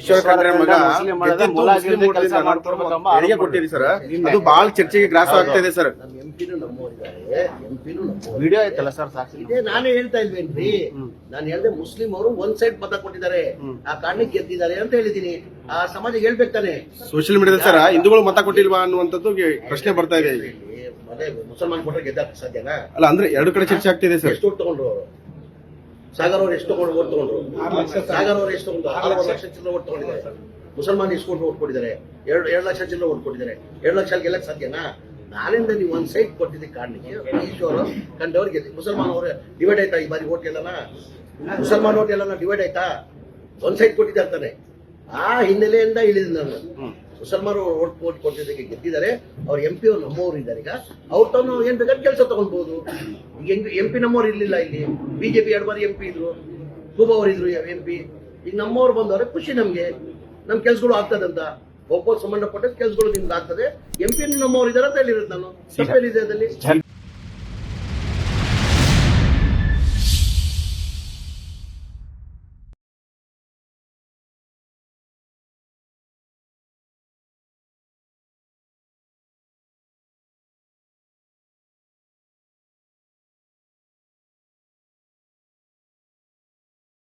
ಈಶ್ವರ ಖಂಡ್ರೆ ಮಗ ಹೆರಿಗೆ ಕೊಟ್ಟಿರಿ ಸರ್. ಅದು ಬಹಳ ಚರ್ಚೆಗೆ ಗ್ರಾಸ ಆಗ್ತಾ ಇದೆ ಸರ್. ವಿಡಿಯೋ ಐತಲ್ಲ ಸರ್ ಸಾಕ್ಷಿ ಇದೇ ನಾನೇ ಹೇಳ್ತಾ ಇಲ್ವೇನ್ರಿ? ನಾನು ಹೇಳ್ದೆ ಮುಸ್ಲಿಂ ಅವರು ಒಂದ್ ಸೈಡ್ ಮತ ಕೊಟ್ಟಿದ್ದಾರೆ. ಆ ಕಾರಣಕ್ಕೆ ಗೆದ್ದಿದ್ದಾರೆ ಅಂತ ಹೇಳಿದೀನಿ ಆ ಸಮಾಜ ಹೇಳ್ಬೇಕು ತಾನೆ? ಸೋಷಿಯಲ್ ಮೀಡಿಯಾದ ಸರ್ ಹಿಂದೂಗಳು ಮತ ಕೊಟ್ಟಿಲ್ವಾ ಅನ್ನುವಂಥದ್ದು ಪ್ರಶ್ನೆ ಬರ್ತಾ ಇದೆ ಮುಸಲ್ಮಾನ್ ಕೊಟ್ಟರೆ ಗೆದ್ದಕ್ಕೆ ಸಾಧ್ಯನಾ? ಅಲ್ಲ ಅಂದ್ರೆ ಎರಡು ಕಡೆ ಚರ್ಚೆ ಆಗ್ತಿದೆ ಸರ್. ಎಷ್ಟು ತಗೊಂಡ್ರು ಅವರು? ಸಾಗರ್ ಅವರು ಎಷ್ಟು ತಗೊಂಡು ಓಟ್ ತಗೊಂಡ್ರು ಸಾಗರ್ ಅವ್ರು ಎಷ್ಟು ತಗೊಂಡು ಆರು ಲಕ್ಷ. ಚಿಲ್ಲರೆ ಓಟ್ ತಗೊಂಡಿದ್ದಾರೆ ಮುಸಲ್ಮಾನ್ ಇಸ್ಕೊಂಡು ಓಟ್ ಕೊಟ್ಟಿದ್ದಾರೆ ಎರಡು ಎರಡು ಲಕ್ಷ ಚಿಲ್ಲರೆ ಓಟ್ ಕೊಟ್ಟಿದ್ದಾರೆ ಎರಡು ಲಕ್ಷ ಗೆಲ್ಲಕ್ಕೆ ಸಾಧ್ಯನಾ? ನಾನಿಂದ ನೀವು ಒಂದು ಸೈಟ್ ಕೊಟ್ಟಿದ್ದ ಕಾರಣಕ್ಕೆ ಈಶ್ವರು ಕಂಡವ್ರಿಗೆ ಮುಸಲ್ಮಾನ್ ಅವರು ಡಿವೈಡ್ ಆಯ್ತಾ ಈ ಬಾರಿ ಓಟ್ ಎಲ್ಲನ ಮುಸಲ್ಮಾನ್ ಓಟ್ ಎಲ್ಲನ ಡಿವೈಡ್ ಆಯ್ತಾ? ಒಂದ್ ಸೈಟ್ ಕೊಟ್ಟಿದ್ದಾರೆ ತಾನೆ. ಆ ಹಿನ್ನೆಲೆಯಿಂದ ಇಳಿದ ನಾನು. ಮುಸಲ್ಮಾನರು ಓಟ್ ಓಟ್ ಕೊಟ್ಟಿದ್ದಕ್ಕೆ ಗೆದ್ದಿದ್ದಾರೆ. ಅವ್ರ ಎಂ ಪಿ ಅವ್ರು ನಮ್ಮವ್ರು ಇದ್ದಾರೆ. ಈಗ ಅವ್ರ ತಾನು ಏನ್ ಬೇಕಾದ್ರೆ ಕೆಲಸ ತಗೊಳ್ಬಹುದು ಈಗ ಎಂ ಪಿ ನಮ್ಮವ್ರು ಇರ್ಲಿಲ್ಲ ಇಲ್ಲಿ. ಬಿಜೆಪಿ ಎರಡು ಬಾರಿ ಎಂ ಪಿ ಇದ್ರು. ಕೂಬಾ ಅವ್ರು ಇದ್ರು ಎಂ ಪಿ ಈಗ ನಮ್ಮವ್ರು ಬಂದವ್ರೆ ಖುಷಿ ನಮ್ಗೆ. ನಮ್ ಕೆಲ್ಸಗಳು ಆಗ್ತದಂತ ಒಬ್ಬ ಸಂಬಂಧಪಟ್ಟ ಕೆಲ್ಸಗಳು ನಿಮ್ಗೆ ಆಗ್ತದೆ. ಎಂ ಪಿ ನಮ್ಮವ್ರು ಇದಾರೆ ಅಂತ ಹೇಳಿರೋದು ನಾನು. ಅದಲ್ಲಿ